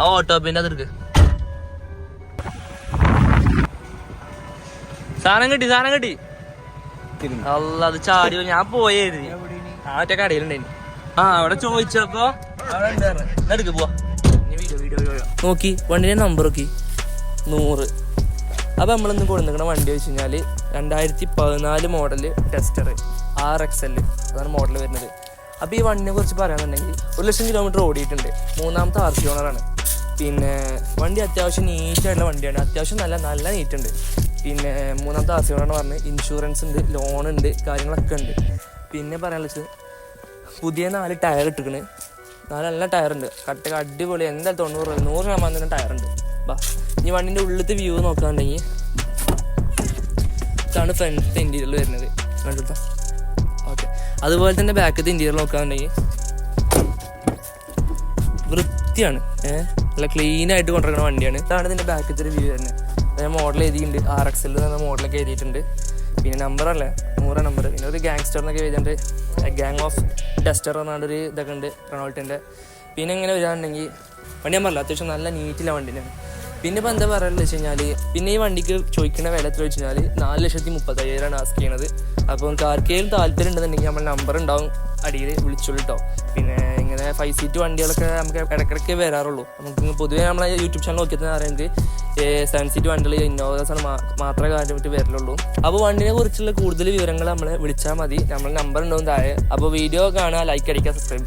ആ ഓട്ടോപ്പിന്റെ അതെടുക്ക് സാധനം കിട്ടി സാധനം കിട്ടി. അല്ല അത് ചാടി. ഞാൻ പോയത് ആ ഒറ്റ കടയിലുണ്ടായി ആ അവിടെ ചോദിച്ചപ്പോ. എടുക്ക് പോവാ. നോക്കി വണ്ടിന്റെ നമ്പർ നോക്കി. നൂറ്. അപ്പൊ നമ്മളിന്ന് കൊടുക്കുന്ന വണ്ടി വെച്ച് കഴിഞ്ഞാൽ രണ്ടായിരത്തി പതിനാല് model tester R X L അതാണ് മോഡൽ വരുന്നത്. അപ്പൊ ഈ വണ്ടിനെ കുറിച്ച് പറയാന്നുണ്ടെങ്കിൽ ഒരു ലക്ഷം കിലോമീറ്റർ ഓടിയിട്ടുണ്ട്. മൂന്നാമത്തെ ആർ സി ഓണറാണ് പിന്നെ വണ്ടി അത്യാവശ്യം നീറ്റായിട്ടുള്ള വണ്ടിയാണ്. അത്യാവശ്യം നല്ല നല്ല നീറ്റുണ്ട് പിന്നെ മൂന്നാമത്തെ ആർ പറഞ്ഞത്. ഇൻഷുറൻസ് ഉണ്ട് ലോൺ ഉണ്ട് കാര്യങ്ങളൊക്കെ ഉണ്ട്. പിന്നെ പറയാനുള്ളത് പുതിയ നാല് ടയർ ഇട്ടിക്കണ് നാല് നല്ല ടയർ ഉണ്ട്. കട്ട അടിപൊളി. എന്താ തൊണ്ണൂറ് നൂറ് ശതമാനം തന്നെ ടയർ ഉണ്ട്. ബാ ഇനി വണ്ടിന്റെ ഉള്ളിലത്തെ വ്യൂ നോക്കാണ്ടെങ്കിൽ ഇതാണ് ഫ്രണ്ടിലത്തെ ഇന്റീരിയൽ വരുന്നത്. കണ്ടിട്ടോ ഓക്കെ അതുപോലെ തന്നെ ബാക്കത്തെ ഇന്റീരിയർ നോക്കുകയാണെങ്കിൽ വൃത്തിയാണ്. ഏഹ് നല്ല ക്ലീൻ ആയിട്ട് കൊണ്ടുവരുന്ന വണ്ടിയാണ്. ഇതാണ് ഇതിന്റെ ബാക്കിലത്തെ ഒരു വ്യൂ തന്നെ. ഞാൻ മോഡൽ എഴുതിയിട്ടുണ്ട്. ആർ എക്സ് എല്ലാം എന്ന മോഡലൊക്കെ എഴുതിയിട്ടുണ്ട്. പിന്നെ നമ്പർ അല്ല? നൂറ് നമ്പർ പിന്നെ ഒരു ഗാങ്സ്റ്റർ എന്നൊക്കെ എഴുതിയിട്ടുണ്ട്. ഗാങ് ഓഫ് ഡസ്റ്റർ എന്നാണ്ട് ഒരു ഇതൊക്കെ ഉണ്ട്. റൊണാൾട്ടിന്റെ പിന്നെ ഇങ്ങനെ വരാനുണ്ടെങ്കിൽ വണ്ടി ഞാൻ പറഞ്ഞില്ല അത്യാവശ്യം നല്ല നീറ്റിലാണ് വണ്ടിനാണ് പിന്നെ ഇപ്പം എന്താ പറയുക വെച്ച് കഴിഞ്ഞാൽ പിന്നെ ഈ വണ്ടിക്ക് ചോദിക്കുന്ന വില എത്ര വെച്ച് കഴിഞ്ഞാൽ നാല് ലക്ഷത്തി മുപ്പത്തയ്യായിരമാണ് ആസ്ക് ചെയ്യണത്. അപ്പം ആർക്കെങ്കിലും താല്പര്യം ഉണ്ടെന്നുണ്ടെങ്കിൽ നമ്മൾ നമ്പർ ഉണ്ടാവും അടിയിൽ വിളിച്ചോളൂ പിന്നെ ഇങ്ങനെ ഫൈവ് സീറ്റ് വണ്ടികളൊക്കെ നമുക്ക് ഇടയ്ക്കിടയ്ക്ക് വരാറുള്ളൂ. നമുക്ക് പൊതുവേ നമ്മളെ യൂട്യൂബ് ചാനൽ നോക്കിയത് പറയുന്നത് സെവൻ സീറ്റ് വണ്ടികൾ ഇന്നോവാസാണ് മാത്രമേ കാര്യമായിട്ട് വരലുള്ളൂ. അപ്പോൾ വണ്ടിനെ കുറിച്ചുള്ള കൂടുതൽ വിവരങ്ങൾ നമ്മളെ വിളിച്ചാൽ മതി. നമ്മൾ നമ്പർ ഉണ്ടാവും താഴെ. അപ്പോൾ വീഡിയോ കാണുക ലൈക്ക് അടിക്കുക സബ്സ്ക്രൈബ്